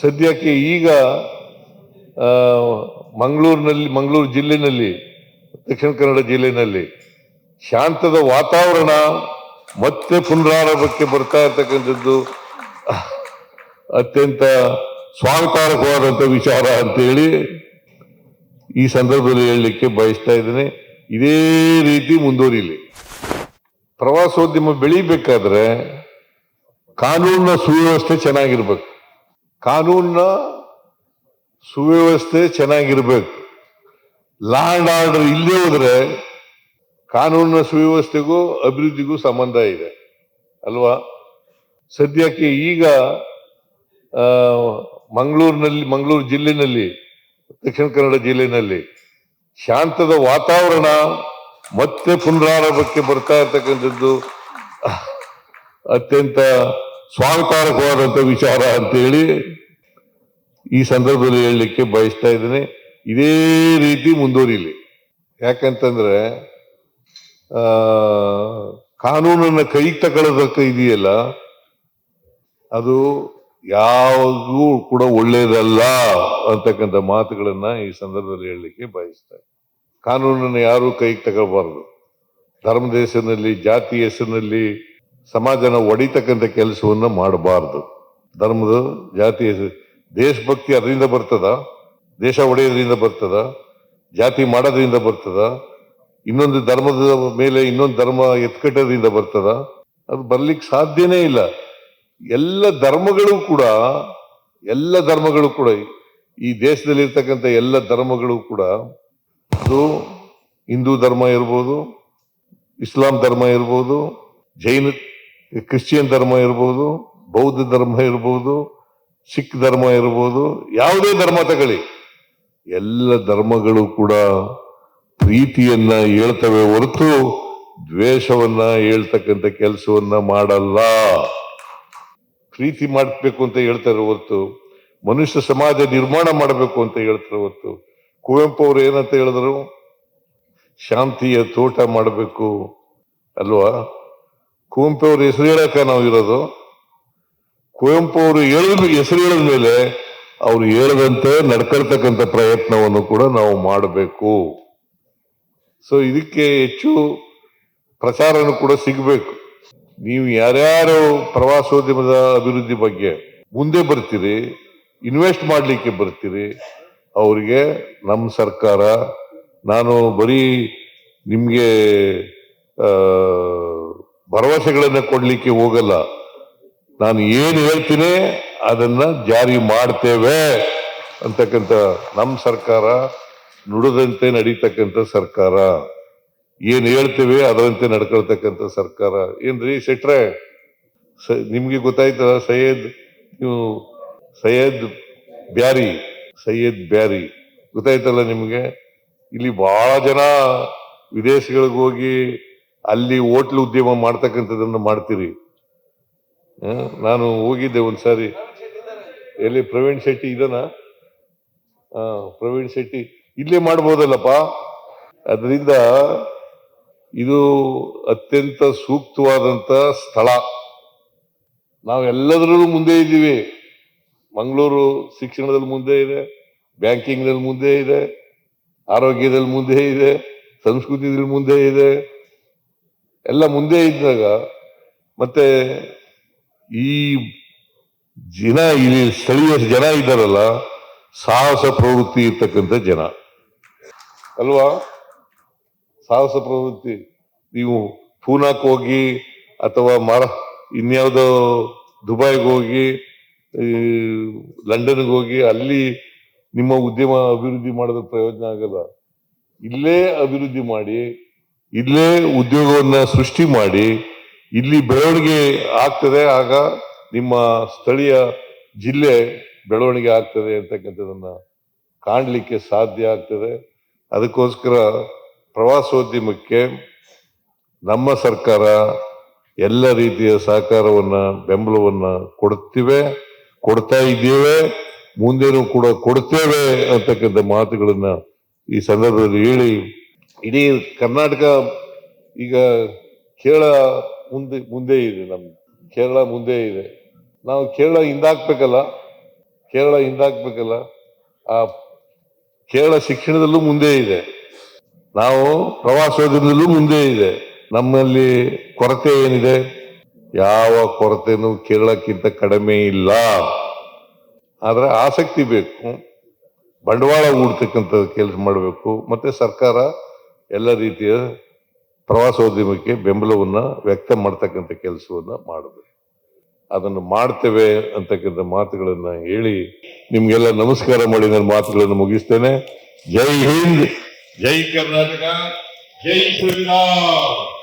ಸದ್ಯಕ್ಕೆ ಈಗ ಮಂಗಳೂರಿನಲ್ಲಿ, ಮಂಗಳೂರು ಜಿಲ್ಲೆನಲ್ಲಿ, ದಕ್ಷಿಣ ಕನ್ನಡ ಜಿಲ್ಲೆನಲ್ಲಿ ಶಾಂತದ ವಾತಾವರಣ ಮತ್ತೆ ಪುನರಾರಂಭಕ್ಕೆ ಬರ್ತಾ ಇರ್ತಕ್ಕಂಥದ್ದು ಅತ್ಯಂತ ಸ್ವಾಗತಾರ್ಹವಾದಂಥ ವಿಚಾರ ಅಂತೇಳಿ ಈ ಸಂದರ್ಭದಲ್ಲಿ ಹೇಳಲಿಕ್ಕೆ ಬಯಸ್ತಾ ಇದ್ದೇನೆ. ಇದೇ ರೀತಿ ಮುಂದುವರಿಲಿ. ಪ್ರವಾಸೋದ್ಯಮ ಬೆಳಿಬೇಕಾದ್ರೆ ಕಾನೂನಿನ ಸುವ್ಯವಸ್ಥೆ ಚೆನ್ನಾಗಿರ್ಬೇಕು. ಕಾನೂನಿನ ಸುವ್ಯವಸ್ಥೆ ಚೆನ್ನಾಗಿರ್ಬೇಕು. ಲ್ಯಾಂಡ್ ಆರ್ಡರ್ ಇಲ್ಲದೆ ಹೋದ್ರೆ ಕಾನೂನಿನ ಸುವ್ಯವಸ್ಥೆಗೂ ಅಭಿವೃದ್ಧಿಗೂ ಸಂಬಂಧ ಇದೆ. ಅಲ್ವಾ? ಸದ್ಯಕ್ಕೆ ಈಗ ಮಂಗಳೂರಿನಲ್ಲಿ, ಮಂಗಳೂರು ಜಿಲ್ಲೆನಲ್ಲಿ, ದಕ್ಷಿಣ ಕನ್ನಡ ಜಿಲ್ಲೆನಲ್ಲಿ ಶಾಂತದ ವಾತಾವರಣ ಮತ್ತೆ ಪುನರಾರಂಭಕ್ಕೆ ಬರ್ತಾ ಇರ್ತಕ್ಕಂಥದ್ದು ಅತ್ಯಂತ ಸ್ವಾಗತಾರ್ಹವಾದಂಥ ವಿಚಾರ ಅಂತೇಳಿ ಈ ಸಂದರ್ಭದಲ್ಲಿ ಹೇಳಲಿಕ್ಕೆ ಬಯಸ್ತಾ ಇದ್ದೇನೆ, ಇದೇ ರೀತಿ ಮುಂದುವರಿಲಿ. ಯಾಕಂತಂದ್ರೆ ಕಾನೂನನ್ನ ಕೈ ತಗೊಳ್ಳೋದಕ್ಕೆ ಇದೆಯಲ್ಲ, ಅದು ಯಾವುದೂ ಕೂಡ ಒಳ್ಳೆಯದಲ್ಲ ಅಂತಕ್ಕಂಥ ಮಾತುಗಳನ್ನ ಈ ಸಂದರ್ಭದಲ್ಲಿ ಹೇಳಲಿಕ್ಕೆ ಬಯಸ್ತಾರೆ ಕಾನೂನನ್ನು ಯಾರು ಕೈಗೆ ತಗೋಬಾರದು ಧರ್ಮದ ಹೆಸರಿನಲ್ಲಿ ಜಾತಿ ಹೆಸರಿನಲ್ಲಿ, ಸಮಾಜನ ಒಡಿತಕ್ಕಂಥ ಕೆಲಸವನ್ನು ಮಾಡಬಾರದು. ಧರ್ಮದ ಜಾತಿ ಹೆಸರು ದೇಶಭಕ್ತಿ ಅದರಿಂದ ಬರ್ತದ, ದೇಶ ಒಡೆಯೋದ್ರಿಂದ ಬರ್ತದ, ಜಾತಿ ಮಾಡೋದ್ರಿಂದ ಬರ್ತದ, ಇನ್ನೊಂದು ಧರ್ಮದ ಮೇಲೆ ಇನ್ನೊಂದು ಧರ್ಮ ಎತ್ಕಟ್ಟೋದ್ರಿಂದ ಬರ್ತದ, ಅದು ಬರ್ಲಿಕ್ಕೆ ಸಾಧ್ಯನೇ ಇಲ್ಲ. ಎಲ್ಲ ಧರ್ಮಗಳು ಕೂಡ, ಎಲ್ಲ ಧರ್ಮಗಳು ಕೂಡ, ಈ ದೇಶದಲ್ಲಿ ಇರ್ತಕ್ಕಂಥ ಎಲ್ಲ ಧರ್ಮಗಳು ಕೂಡ, ಅದು ಹಿಂದೂ ಧರ್ಮ ಇರ್ಬೋದು, ಇಸ್ಲಾಂ ಧರ್ಮ ಇರ್ಬೋದು, ಜೈನ, ಕ್ರಿಶ್ಚಿಯನ್ ಧರ್ಮ ಇರ್ಬೋದು, ಬೌದ್ಧ ಧರ್ಮ ಇರ್ಬೋದು ಸಿಖ್ ಧರ್ಮ ಇರ್ಬೋದು, ಯಾವುದೇ ಧರ್ಮ ತಗೊಳ್ಳಿ. ಎಲ್ಲ ಧರ್ಮಗಳು ಕೂಡ ಪ್ರೀತಿಯನ್ನ ಹೇಳ್ತವೆ ಹೊರತು ದ್ವೇಷವನ್ನ ಹೇಳ್ತಕ್ಕಂಥ ಕೆಲಸವನ್ನ ಮಾಡಲ್ಲ. ಪ್ರೀತಿ ಮಾಡಬೇಕು ಅಂತ ಹೇಳ್ತಾರೆ ಹೊರತು, ಮನುಷ್ಯ ಸಮಾಜ ನಿರ್ಮಾಣ ಮಾಡಬೇಕು ಅಂತ ಹೇಳ್ತಾರೆ ಹೊರತು. ಕುವೆಂಪು ಅವರು ಏನಂತ ಹೇಳಿದ್ರು? ಶಾಂತಿಯ ತೋಟ ಮಾಡಬೇಕು. ಅಲ್ವಾ? ಕುವೆಂಪು ಅವ್ರ ಹೆಸರು ಹೇಳಕ್ಕ ನಾವು ಇರೋದು ಕುವೆಂಪು ಅವರು ಹೇಳಿದ ಹೆಸರು ಹೇಳಿದ ಮೇಲೆ, ಅವ್ರು ಹೇಳದಂತೆ ನಡ್ಕೊಳ್ತಕ್ಕಂಥ ಪ್ರಯತ್ನವನ್ನು ಕೂಡ ನಾವು ಮಾಡಬೇಕು. ಸೊ ಇದಕ್ಕೆ ಹೆಚ್ಚು ಪ್ರಚಾರನೂ ಕೂಡ ಸಿಗಬೇಕು. ನೀವು ಯಾರ್ಯಾರು ಪ್ರವಾಸೋದ್ಯಮದ ಅಭಿವೃದ್ಧಿ ಬಗ್ಗೆ ಮುಂದೆ ಬರ್ತೀರಿ, ಇನ್ವೆಸ್ಟ್ ಮಾಡಲಿಕ್ಕೆ ಬರ್ತೀರಿ, ಅವರಿಗೆ ನಮ್ಮ ಸರ್ಕಾರ, ನಾನು ಬರೀ ನಿಮಗೆ ಭರವಸೆಗಳನ್ನು ಕೊಡಲಿಕ್ಕೆ ಹೋಗಲ್ಲ. ನಾನು ಏನು ಹೇಳ್ತೀನಿ ಅದನ್ನ ಜಾರಿ ಮಾಡ್ತೇವೆ ಅಂತಕ್ಕಂಥ ನಮ್ಮ ಸರ್ಕಾರ ನುಡಿದಂತೆ ನಡೀತಕ್ಕಂಥ ಸರ್ಕಾರ. ಏನು ಹೇಳ್ತೇವೆ ಅದರಂತೆ ನಡ್ಕೊಳ್ತಕ್ಕಂಥ ಸರ್ಕಾರ. ಏನ್ರಿ ಶೆಟ್ರೆ? ನಿಮ್ಗೆ ಗೊತ್ತಾಯ್ತಲ್ಲ ಸೈಯದ್? ನೀವು ಸೈಯದ್ ಬ್ಯಾರಿ ಸೈಯದ್ ಬ್ಯಾರಿ. ಗೊತ್ತಾಯ್ತಲ್ಲ ನಿಮಗೆ? ಇಲ್ಲಿ ಬಹಳ ಜನ ವಿದೇಶಗಳಿಗೆ ಹೋಗಿ ಅಲ್ಲಿ ಹೋಟ್ಲು ಉದ್ಯಮ ಮಾಡ್ತಕ್ಕಂಥದ್ದನ್ನು ಮಾಡ್ತೀರಿ. ನಾನು ಹೋಗಿದ್ದೆ ಒಂದ್ಸಾರಿ. ಎಲ್ಲಿ ಪ್ರವೀಣ್ ಶೆಟ್ಟಿ ಇದನ? ಪ್ರವೀಣ್ ಶೆಟ್ಟಿ. ಇಲ್ಲೇ ಮಾಡ್ಬೋದಲ್ಲಪ್ಪ. ಅದರಿಂದ ಇದು ಅತ್ಯಂತ ಸೂಕ್ತವಾದಂತ ಸ್ಥಳ. ನಾವೆಲ್ಲದರಲ್ಲೂ ಮುಂದೆ ಇದ್ದೀವಿ. ಮಂಗಳೂರು ಶಿಕ್ಷಣದಲ್ಲಿ ಮುಂದೆ ಇದೆ, ಬ್ಯಾಂಕಿಂಗ್ನಲ್ಲಿ ಮುಂದೆ ಇದೆ, ಆರೋಗ್ಯದಲ್ಲಿ ಮುಂದೆ ಇದೆ ಸಂಸ್ಕೃತಿದಲ್ಲಿ ಮುಂದೆ ಇದೆ. ಎಲ್ಲ ಮುಂದೆ ಇದ್ದಾಗ ಮತ್ತೆ ಈ ಜನ ಇಲ್ಲಿ ಸ್ಥಳೀಯ ಜನ ಇದ್ದಾರಲ್ಲ, ಸಾಹಸ ಪ್ರವೃತ್ತಿ ಇರ್ತಕ್ಕಂಥ ಜನ. ಅಲ್ವಾ? ಸಾಹಸ ಪ್ರವೃತ್ತಿ. ನೀವು ಪೂನಾಕ್ ಹೋಗಿ ಅಥವಾ ಮರ, ಇನ್ಯಾವುದೋ ದುಬೈಗೆ ಹೋಗಿ ಲಂಡನ್ಗೆ ಹೋಗಿ, ಅಲ್ಲಿ ನಿಮ್ಮ ಉದ್ಯಮ ಅಭಿವೃದ್ಧಿ ಮಾಡೋದ್ರ ಪ್ರಯೋಜನ ಆಗಲ್ಲ. ಇಲ್ಲೇ ಅಭಿವೃದ್ಧಿ ಮಾಡಿ, ಇಲ್ಲೇ ಉದ್ಯೋಗವನ್ನು ಸೃಷ್ಟಿ ಮಾಡಿ ಇಲ್ಲಿ ಬೆಳವಣಿಗೆ ಆಗ್ತದೆ, ಆಗ ನಿಮ್ಮ ಸ್ಥಳೀಯ ಜಿಲ್ಲೆ ಬೆಳವಣಿಗೆ ಆಗ್ತದೆ ಅಂತಕ್ಕಂಥದನ್ನ ಕಾಣಲಿಕ್ಕೆ ಸಾಧ್ಯ ಆಗ್ತದೆ. ಅದಕ್ಕೋಸ್ಕರ ಪ್ರವಾಸೋದ್ಯಮಕ್ಕೆ ನಮ್ಮ ಸರ್ಕಾರ ಎಲ್ಲ ರೀತಿಯ ಸಹಕಾರವನ್ನ, ಬೆಂಬಲವನ್ನ ಕೊಡ್ತಿವೆ, ಕೊಡ್ತಾ ಇದ್ದೇವೆ, ಮುಂದೇನು ಕೂಡ ಕೊಡ್ತೇವೆ ಅಂತಕ್ಕಂಥ ಮಾತುಗಳನ್ನ ಈ ಸಂದರ್ಭದಲ್ಲಿ ಹೇಳಿ. ಇಡೀ ಕರ್ನಾಟಕ ಈಗ ಕೇರಳ ಮುಂದೆ ಮುಂದೆ ಇದೆ ನಮ್ಮ ಕೇರಳ ಮುಂದೆ ಇದೆ. ನಾವು ಕೇರಳ ಹಿಂದಾಕ್ಬೇಕಲ್ಲ? ಕೇರಳ ಹಿಂದಾಕ್ಬೇಕಲ್ಲ? ಆ ಕೇರಳ ಶಿಕ್ಷಣದಲ್ಲೂ ಮುಂದೆ ಇದೆ. ನಾವು ಪ್ರವಾಸೋದ್ಯಮದಲ್ಲೂ ಮುಂದೆ ಇದೆ. ನಮ್ಮಲ್ಲಿ ಕೊರತೆ ಏನಿದೆ? ಯಾವ ಕೊರತೆನೂ ಕೇರಳಕ್ಕಿಂತ ಕಡಿಮೆ ಇಲ್ಲ. ಆದರೆ ಆಸಕ್ತಿ ಬೇಕು. ಬಂಡವಾಳ ಹೂಡ್ತಕ್ಕಂಥ ಕೆಲಸ ಮಾಡಬೇಕು. ಮತ್ತೆ ಸರ್ಕಾರ ಎಲ್ಲ ರೀತಿಯ ಪ್ರವಾಸೋದ್ಯಮಕ್ಕೆ ಬೆಂಬಲವನ್ನು ವ್ಯಕ್ತ ಮಾಡ್ತಕ್ಕಂಥ ಕೆಲಸವನ್ನು ಮಾಡಬೇಕು ಅದನ್ನು ಮಾಡ್ತೇವೆ ಅಂತಕ್ಕಂಥ ಮಾತುಗಳನ್ನು ಹೇಳಿ ನಿಮಗೆಲ್ಲ ನಮಸ್ಕಾರ ಮಾಡಿ ನನ್ನ ಮಾತುಗಳನ್ನು ಮುಗಿಸ್ತೇನೆ. ಜೈ ಹಿಂದ್, ಜೈ ಕರ್ನಾಟಕ, ಜೈ ಶ್ರೀರಾಮ್.